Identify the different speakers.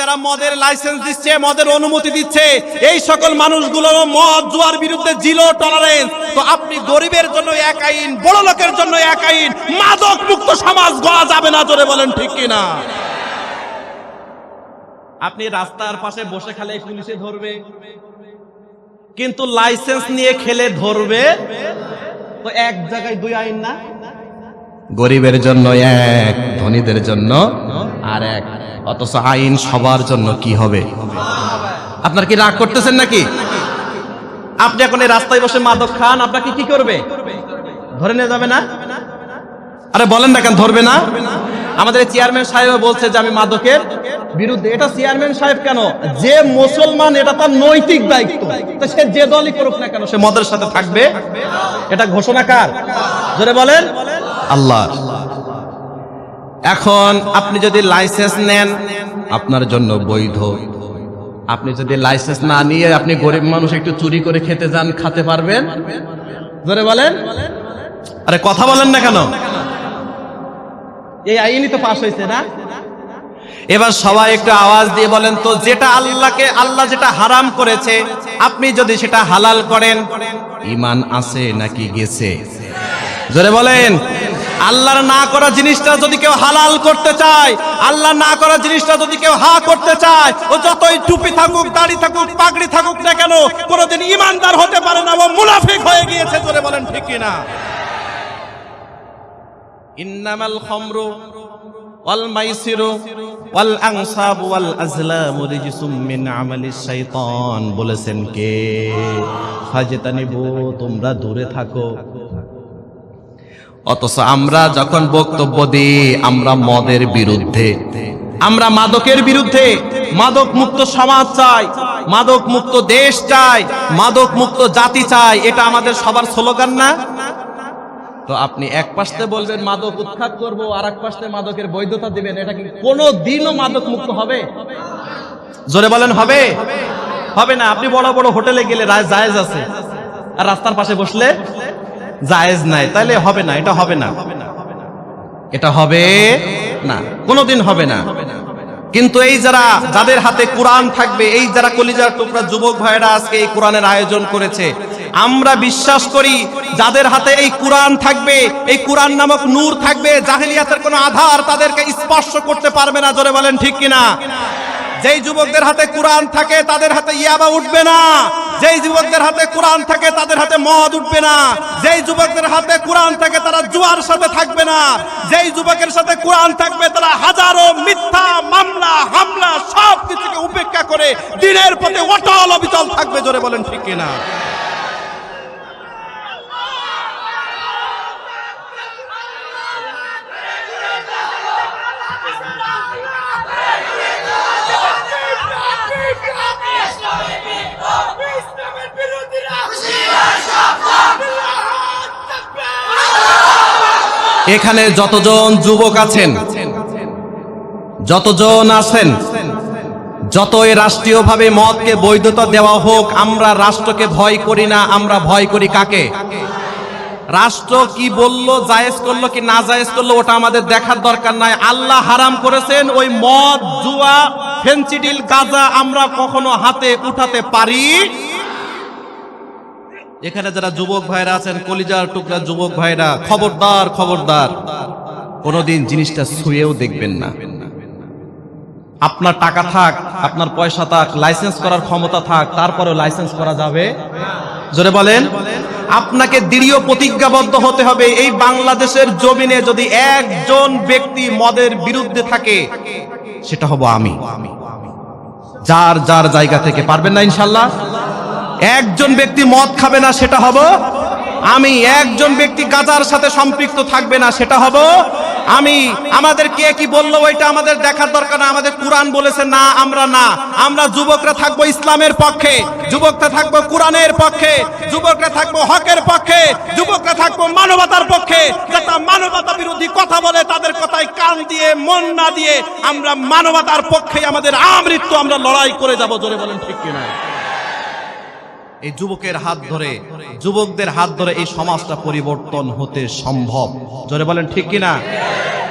Speaker 1: যারা মদের লাইসেন্স দিচ্ছে, মদের অনুমতি দিচ্ছে, এই সকল মানুষগুলো মদ, জুয়ার বিরুদ্ধে জিরো টলারেন্স তো আপনি গরিবের জন্য এক আইন, বড় লোকের জন্য এক আইন মাদক মুক্ত সমাজ গড়া যাবে না, জোরে বলেন ঠিক কিনা? আপনি রাস্তার পাশে বসে খেলে পুলিশে ধরবে, কিন্তু লাইসেন্স নিয়ে খেলে ধরবে? তো এক জায়গায় দুই আইন না? গরিবের জন্য এক, ধনীদের জন্য আর এক অথচ আইন সবার জন্য কি হবে? আপনার কি রাগ করতেছেন নাকি? আপনি এখন এই রাস্তায় বসে মাদক খান আপনাকে কি করবে? ধরে নিয়ে যাবে না? আরে বলেন না কেন, ধরবে না? আমাদের চেয়ারম্যান সাহেব বলছে যে আমি মাদকের বিরুদ্ধে। এটা চেয়ারম্যান সাহেব কেন? যে মুসলমান, এটা তার নৈতিক দায়িত্ব। সে যে দলই করুক না কেন, সে মদের সাথে থাকবে? এটা ঘোষণা কার? জোরে বলেন। আল্লাহ। এখন আপনি যদি লাইসেন্স নেন, আপনার জন্য বৈধ। আপনি যদি লাইসেন্স না নিয়ে আপনি গরিব মানুষ একটু চুরি করে খেতে যান, খাতে পারবেন? জোরে বলেন। আরে কথা বলেন না কেন? এই আইনই তো পাশ হয়েছে না? এবার সবাই একটু আওয়াজ দিয়ে বলেন তো, যেটা আল্লাহকে, আল্লাহ যেটা হারাম করেছে, আপনি যদি সেটা হালাল করেন ইমান আছে নাকি গেছে? জোরে বলেন। আল্লাহর না করা জিনিসটা যদি কেউ হালাল করতে চায় আল্লাহ না করা জিনিসটা যদি কেউ হা করতে চায়, ও যতই টুপি থাকুক, দাড়ি থাকুক, পাগড়ি থাকুক না কেন, কোনোদিন ইমানদার হতে পারে না, ও মুনাফিক হয়ে গিয়েছে জোরে বলেন ঠিক কিনা। ইন্নামাল খামরু ওয়াল মাইসিরু ওয়াল আনসাব ওয়াল আজলামু রিজসুম মিন আমালিশ শাইতান। বলেছেন কে? ফাজতানিবু, তোমরা দূরে থাকো। অথচ আমরা যখন বক্তব্য দিই, আমরা মদের বিরুদ্ধে। আমরা মাদকের বিরুদ্ধে। মাদক মুক্ত সমাজ চাই মাদক মুক্ত দেশ চাই মাদক মুক্ত জাতি চাই, এটা আমাদের সবার স্লোগান না? তো আপনি এক পাশে বলবেন, মাদক উৎখাত করব, আর এক পাশে মাদকের বৈধতা দিবেন, এটা কি কোনো দিনও মাদক মুক্ত হবে? জোরে বলেন, হবে? হবে না, আপনি বড় বড় হোটেলে গেলে রায় জায়েজ আছে। আর রাস্তার পাশে বসলে? জায়েজ নাই। তাহলে হবে না, এটা হবে না। এটা হবে না। কোনোদিন হবে না। কিন্তু এই যারা, যাদের হাতে কোরআন থাকবে, এই যারা কলিজার টুকরা যুবক ভাইরা আজকে এই কোরআনের আয়োজন করেছে, আমরা বিশ্বাস করি যাদের হাতে এই কোরআন থাকবে, এই কোরআন নামক নূর থাকবে, জাহেলিয়াতের কোনো আধার তাদেরকে স্পর্শ করতে পারবে না, জোরে বলেন ঠিক কিনা? যেই যুবকদের হাতে কোরআন থাকে, তাদের হাতে ইয়াবা উঠবে না। যেই যুবকদের হাতে কোরআন থাকে, তাদের হাতে মদ উঠবে না। যেই যুবকদের হাতে কোরআন থাকে, তারা জুয়ার সাথে থাকবে না। যেই যুবকের সাথে কোরআন থাকবে, তারা হাজারো মিথ্যা, মামলা, হামলা সব কিছুকে উপেক্ষা করে দিনের পথে অটল অবিচল থাকবে, জোরে বলেন ঠিক কিনা? এখানে যতজন যুবক আছেন, যতজন আছেন, যতই রাষ্ট্রীয়ভাবে মদকে বৈধতা দেওয়া হোক, আমরা রাষ্ট্রকে ভয় করি না, আমরা ভয় করি কাকে? রাষ্ট্র কি বলল, জায়েজ করল কি না জায়েজ করল, ওটা আমাদের দেখার দরকার নাই। আল্লাহ হারাম করেছেন, ওই মদ, জুয়া ফেন্সিডিল গাঁজা আমরা কখনো হাতে উঠাতে পারি এখানে যারা যুবক ভাইরা আছেন, কলিজার টুকরা যুবক ভাইরা, খবরদার খবরদার। কোনোদিন জিনিসটা ছুঁয়েও দেখবেন না। আপনার টাকা থাক, আপনার পয়সা থাক, লাইসেন্স করার ক্ষমতা থাক, তারপরেও লাইসেন্স করা যাবে? জোরে বলেন। আপনাকে দৃঢ় প্রতিজ্ঞাবদ্ধ হতে হবে, এই বাংলাদেশের জমিনে যদি একজন ব্যক্তি মদের বিরুদ্ধে থাকে, সেটা হব আমি। যার যার জায়গা থেকে, পারবেন না ইনশাল্লাহ? একজন ব্যক্তি মদ খাবে না, সেটা হব আমি। একজন ব্যক্তি গাজার সাথে সম্পৃক্ত থাকবে না, সেটা হব আমি। আমাদের কে কি বলল, ওইটা আমাদের দেখার দরকার না। আমাদের কোরআন বলেছে, না, আমরা না। আমরা যুবকরা থাকব ইসলামের পক্ষে, যুবকরা থাকব কোরআনের পক্ষে, যুবকরা থাকব হকের পক্ষে, যুবকরা থাকব মানবতার পক্ষে। যারা মানবতা বিরোধী কথা বলে, তাদের কথায় কান দিয়ে, মন না দিয়ে আমরা মানবতার পক্ষে আমাদের আমৃত্যু আমরা লড়াই করে যাব। জোরে বলেন, ঠিক কিনা? এই যুবকের হাত ধরে, যুবকদের হাত ধরে এই সমাজটা পরিবর্তন হতে সম্ভব। জোরে বলেন, ঠিক কিনা?